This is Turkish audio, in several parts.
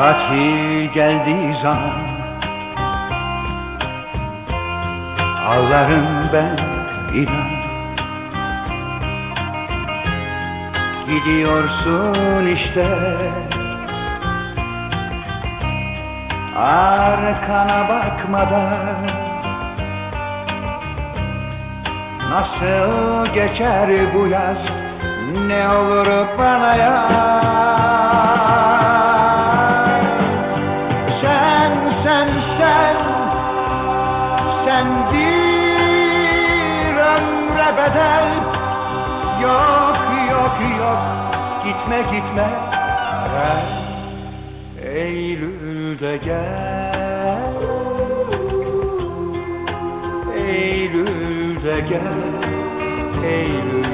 Tatil geldiği zaman Ağlarım ben inan. Gidiyorsun işte. Arkana bakmadan. Nasıl geçer bu yaz? Ne olur bana yar bedel. Yok yok yok. Gitme gitme. Eylül'de gel. Eylül'de gel. Eylül'de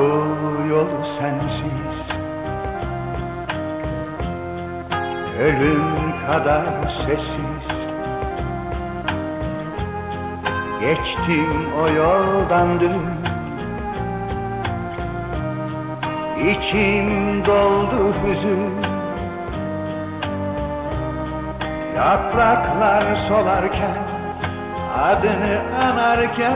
Okul yolu sensiz. Ölüm kadar sessiz. Geçtim o yoldan dün. İçim doldu hüzün. Yapraklar solarken Adını anarken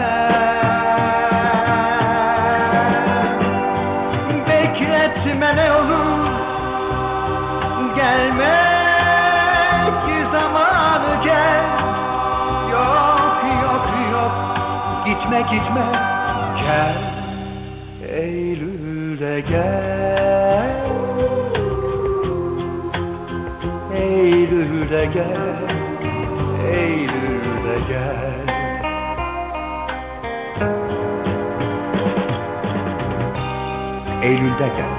Gitme gitme Gel Eylül'de gel. Eylül'de gel Eylül'de gel. Eylül'de gel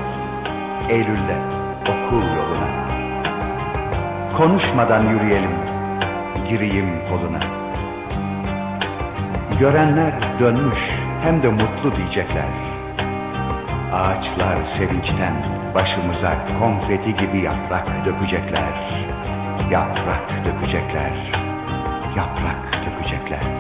Eylül'de okul yoluna. Konuşmadan yürüyelim Gireyim koluna Görenler dönmüş hem de mutlu diyecekler. Ağaçlar sevinçten başımıza konfeti gibi yaprak dökecekler. Yaprak dökecekler. Yaprak dökecekler.